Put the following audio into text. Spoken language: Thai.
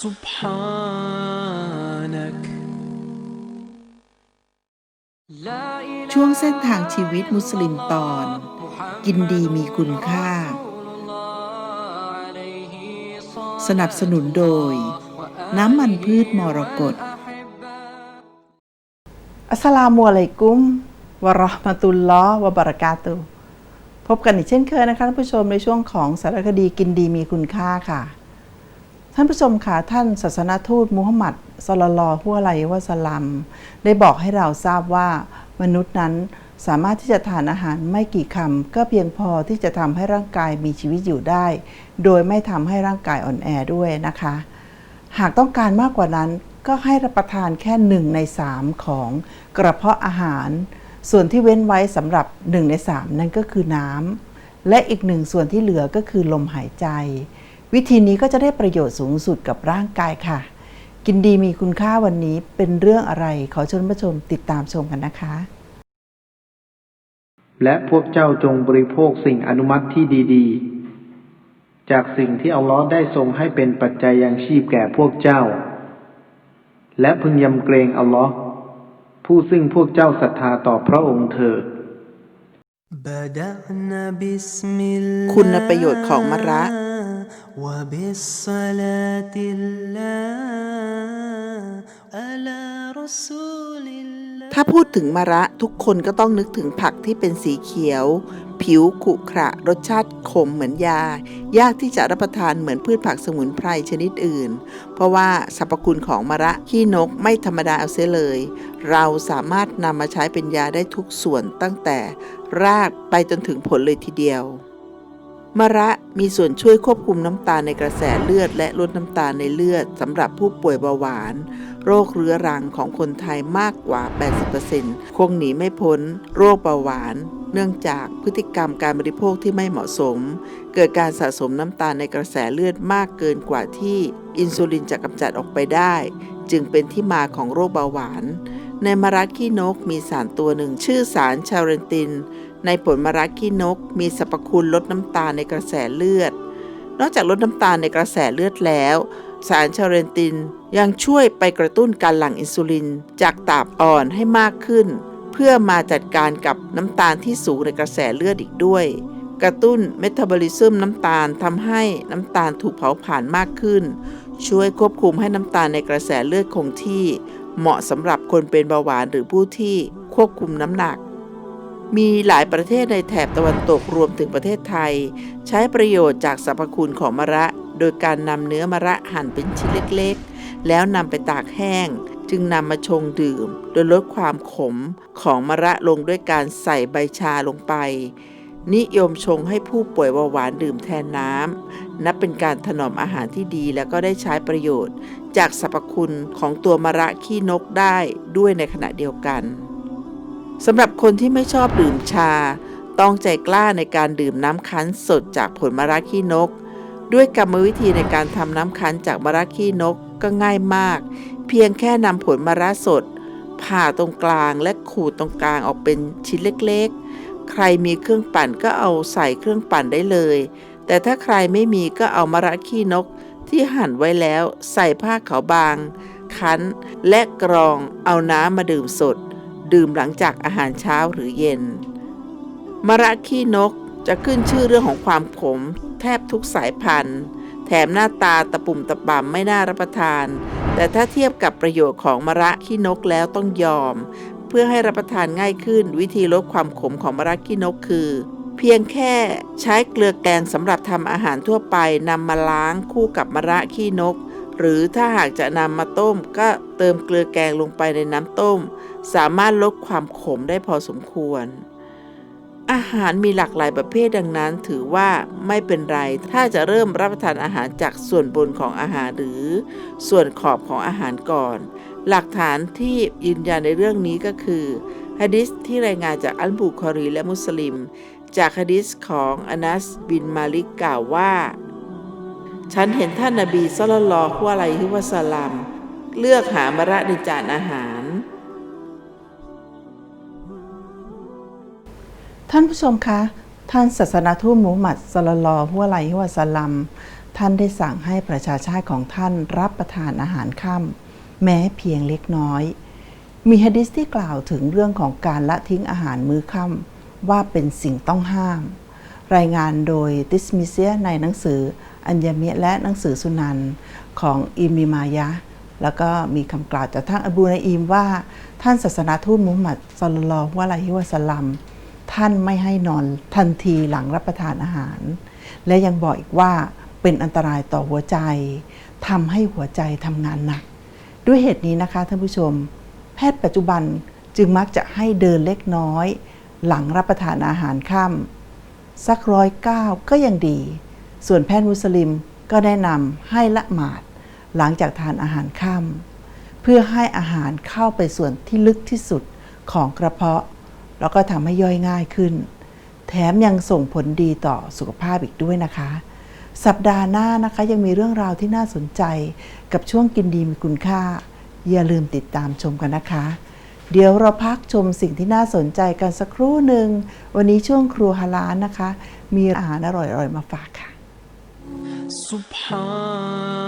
سبحانك ช่วงเส้นทางชีวิตมุสลิมตอน กินดีมีคุณค่า สนับสนุนโดย น้ำมันพืชมรกต อัสสลามุอะลัยกุม วะเราะห์มะตุลลอฮ์วะบะเราะกาตุฮ์พบกันอีกเช่นเคยนะคะท่านผู้ชมในช่วงของสารคดีกินดีมีคุณค่าค่ะ ท่านผู้ชมค่ะท่านศาสนทูตมุฮัมมัดสลลัลลอฮุอะลัยฮิวะสลลัม ได้บอกให้เราทราบว่ามนุษย์นั้นสามารถที่จะทานอาหารไม่กี่คำก็เพียงพอที่จะทำให้ร่างกายมีชีวิตอยู่ได้ โดยไม่ทำให้ร่างกายอ่อนแอด้วยนะคะ หากต้องการมากกว่านั้นก็ให้รับประทานแค่หนึ่งในสามของกระเพาะอาหาร ส่วนที่เว้นไว้สำหรับหนึ่งในสามนั่นก็คือน้ำและอีกหนึ่งส่วนที่เหลือก็คือลมหายใจ วิธีนี้ก็จะได้ประโยชน์สูงสุดกับร่างกายค่ะ กินดีมีคุณค่าวันนี้เป็นเรื่องอะไรขอชิญผู้ชมติดตามชมกันนะคะ และพวกเจ้าจงบริโภคสิ่งอนุมัติที่ดีๆ จากสิ่งที่อัลลอฮ์ได้ทรงให้เป็นปัจจัยยังชีพแก่พวกเจ้า และพึงยำเกรงอัลลอฮ์ผู้ซึ่งพวกเจ้าศรัทธาต่อพระองค์เถิดคุณประโยชน์ของมะระ وبالصلاة الله على رسول الله ถ้าพูดถึงมะระทุกคนก็ต้องนึกถึงผักที่เป็นสีเขียว ผิวขรุขระรสชาติขมเหมือนยา ยากที่จะรับประทานเหมือนพืชผักสมุนไพรชนิดอื่น เพราะว่าสรรพคุณของมะระขี้นกไม่ธรรมดาเอาเสียเลย เราสามารถนำมาใช้เป็นยาได้ทุกส่วนตั้งแต่รากไปจนถึงผลเลยทีเดียว มะระมีส่วนช่วยควบคุมน้ำตาลในกระแสเลือด และลดน้ำตาลในเลือดสำหรับผู้ป่วยเบาหวาน โรคเรื้อรังของคนไทยมากกว่า 80%คงหนีไม่พ้น โรคเบาหวาน เนื่องจากพฤติกรรมการบริโภคที่ไม่เหมาะสม เกิดการสะสมน้ำตาลในกระแสเลือดมากเกินกว่าที่อินซูลินจะกำจัดออกไปได้ จึงเป็นที่มาของโรคเบาหวาน ในมะระขี้นกมีสารตัวหนึ่งชื่อสารชาเรนติน ในผลมะระขี้นก มีสรรพคุณลดน้ำตาลในกระแสเลือด นอกจากลดน้ำตาลในกระแสเลือดแล้ว สารชาเรนตินยังช่วยไปกระตุ้นการหลั่งอินซูลิน จากตับอ่อนให้มากขึ้น เพื่อมาจัดการกับน้ำตาลที่สูงในกระแสเลือดอีกด้วย กระตุ้นเมตาบอลิซึมน้ำตาลทำให้น้ำตาลถูกเผาผลาญมากขึ้น ช่วยควบคุมให้น้ำตาลในกระแสเลือดคงที่ เหมาะสำหรับคนเป็นเบาหวานหรือผู้ที่ควบคุมน้ำหนัก มีหลายประเทศในแถบตะวันตกรวมถึงประเทศไทย ใช้ประโยชน์จากสรรพคุณของมะระ โดยการนำเนื้อมะระหั่นเป็นชิ้นเล็กๆ แล้วนำไปตากแห้ง จึงนำมาชงดื่ม โดยลดความขมของมะระลงด้วยการใส่ใบชาลงไป นิยมชงให้ผู้ป่วยเบาหวานดื่มแทนน้ำ นับเป็นการถนอมอาหารที่ดีแล้วก็ได้ใช้ประโยชน์ จากสรรพคุณของตัวมะระขี้นกได้ด้วยในขณะเดียวกันสำหรับคนที่ไม่ชอบดื่มชา ต้องใจกล้าในการดื่มน้ำคั้นสดจากผลมะระขี้นก ด้วยกรรมวิธีในการทำน้ำคั้นจากมะระขี้นกก็ง่ายมาก เพียงแค่นำผลมะระสด ผ่าตรงกลางและขูดตรงกลางออกเป็นชิ้นเล็ก ใครมีเครื่องปั่นก็เอาใส่เครื่องปั่นได้เลย แต่ถ้าใครไม่มีก็เอามะระขี้นกที่หั่นไว้แล้วใส่ผ้าขาวบาง คั้นและกรองเอาน้ำมาดื่มสด ดื่มหลังจากอาหารเช้าหรือเย็น มะระขี้นกจะขึ้นชื่อเรื่องของความขมแทบทุกสายพันธุ์ แถมหน้าตาตะปุ่มตะป่ำไม่น่ารับประทาน แต่ถ้าเทียบกับประโยชน์ของมะระขี้นกแล้วต้องยอม เพื่อให้รับประทานง่ายขึ้น วิธีลดความขมของมะระขี้นกคือ เพียงแค่ใช้เกลือแกงสำหรับทำอาหารทั่วไปนำมาล้างคู่กับมะระขี้นก หรือถ้าหากจะนำมาต้ม ก็เติมเกลือแกงลงไปในน้ำต้ม สามารถลดความขมได้พอสมควรอาหารมีหลากหลายประเภทดังนั้นถือว่าไม่เป็นไร ถ้าจะเริ่มรับประทานอาหารจากส่วนบนของอาหารหรือส่วนขอบของอาหารก่อน หลักฐานที่ยืนยันในเรื่องนี้ก็คือฮะดิษที่รายงานจากอัลบุคอรีและมุสลิม จากฮะดิษของอานัสบินมาลิกกล่าวว่า ฉันเห็นท่านนาบีซอลลอฮุอะลัยฮิวะสลัมเลือกหามะระในจานอาหาร ท่านผู้ชมคะ ท่านศาสนาทูตมูฮัมหมัดสลลอฮุอะลัยฮิวะสัลลัมท่านได้สั่งให้ประชาชาติของท่านรับประทานอาหารค่ำ แม้เพียงเล็กน้อย มีฮะดิษที่กล่าวถึงเรื่องของการละทิ้งอาหารมื้อค่ำว่าเป็นสิ่งต้องห้าม รายงานโดยติสมิเซียในหนังสืออัญญเมียและหนังสือสุนันของอิมิมายะ แล้วก็มีคำกล่าวจากท่านอบูนาอิมว่า ท่านศาสนาทูตมุฮัมมัดสลลัลลอฮุอะลัยฮิวะสัลลัมท่านไม่ให้นอนทันทีหลังรับประทานอาหาร และยังบอกอีกว่าเป็นอันตรายต่อหัวใจทำให้หัวใจทำงานหนัก ด้วยเหตุนี้นะคะท่านผู้ชม แพทย์ปัจจุบันจึงมักจะให้เดินเล็กน้อย หลังรับประทานอาหารค่ำสักร้อยเก้าก็ยังดี ส่วนแพทย์มุสลิมก็แนะนำให้ละหมาดหลังจากทานอาหารค่ำเพื่อให้อาหารเข้าไปส่วนที่ลึกที่สุดของกระเพาะ แล้วก็ทำให้ย่อยง่ายขึ้น แถมยังส่งผลดีต่อสุขภาพอีกด้วยนะคะ สัปดาห์หน้านะคะยังมีเรื่องราวที่น่าสนใจ กับช่วงกินดีมีคุณค่า อย่าลืมติดตามชมกันนะคะ เดี๋ยวเราพักชมสิ่งที่น่าสนใจกันสักครู่หนึ่ง วันนี้ช่วงครัวฮาลานนะคะ มีอาหารอร่อยๆมาฝากค่ะ سبحانك